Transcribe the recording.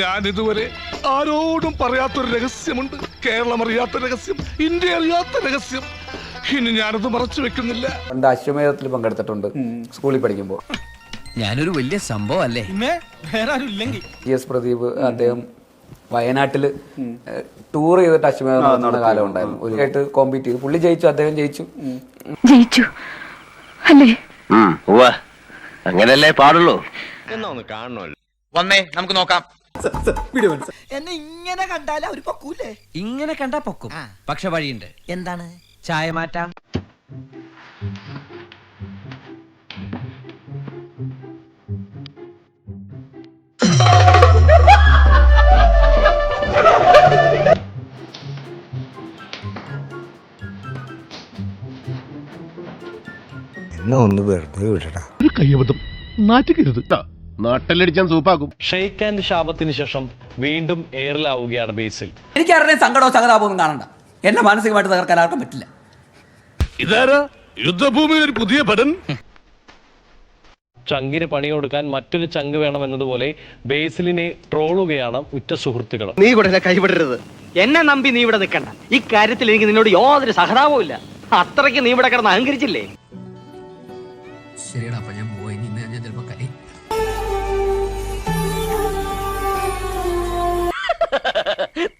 ഞാൻ ഇതുവരെ ആരോടും പറയാത്തൊരു രഹസ്യമുണ്ട്. കേരളം അറിയാത്ത രഹസ്യം ഇന്ത്യ അറിയാത്ത രഹസ്യം. ഇനി ഞാനത് മറച്ചു വെക്കുന്നില്ല. പണ്ട് അശ്വമേധത്തിൽ പങ്കെടുത്തിട്ടുണ്ട്. സ്കൂളിൽ പഠിക്കുമ്പോൾ. ഞാനൊരു വലിയ സംഭവം അല്ലേ ടി എസ് പ്രദീപ് അദ്ദേഹം വയനാട്ടിൽ ടൂർ ചെയ്തിട്ട് അശ്വമേധം നടത്തുന്ന കാലം ഉണ്ടായിരുന്നു ഒരു കേട്ട് കോമ്പീറ്റ് ചെയ്തു. പുള്ളി ജയിച്ചു അദ്ദേഹം ജയിച്ചു. ജയിച്ചു. അല്ലേ? അങ്ങനല്ലേ പാടുള്ളൂ. വന്നേ നമുക്ക് നോക്കാം. എന്നെ ഇങ്ങനെ കണ്ടാൽ അവർ പൊക്കൂലേ? ഇങ്ങനെ കണ്ടാ പൊക്കും. പക്ഷെ വഴിയുണ്ട്. എന്താണ്? ചായ മാറ്റാം. എന്നെ ഒന്ന് വെറുതെ വിടടാ. ഒരു കയ്യബദ്ധം. നാറ്റുകരുത് നാട്ടിലടിച്ചാൻ സൂപ്പാക്കും. ഷെയ്ക്ക് ആൻഡ് ശാപത്തിന് ശേഷം വീണ്ടും എയറിലാവുകയാണ് ബേസിൽ. എനിക്ക് ആരുടെയും സങ്കടവും സഹതാപവും കാണണ്ട. എന്നെ മാനസികമായിട്ട് തകർക്കാൻ ആർക്കും പറ്റില്ല. ഇതാരാ? യുദ്ധഭൂമിയിൽ ഒരു പുതിയ പടൻ ചങ്കിന് പണി കൊടുക്കാൻ മറ്റൊരു ചങ്ക് വേണം എന്നതുപോലെ ബേസിലിനെ ട്രോളുകയാണ് ഉറ്റ സുഹൃത്തുക്കൾ. നീ ഇവിടെ കൈവിടരുത്? എന്നെ നമ്പി നീ ഇവിടെ നിൽക്കണ്ട. ഇക്കാര്യത്തിൽ എനിക്ക് നിന്നോട് യാതൊരു സഹതാപവും ഇല്ല അത്രയ്ക്ക് നീ ഇവിടെ കിടന്ന് അഹങ്കരിച്ചില്ലേ? ശരിയാണ് ഞാൻ പോയി ഞാൻ ചിലപ്പോ കലി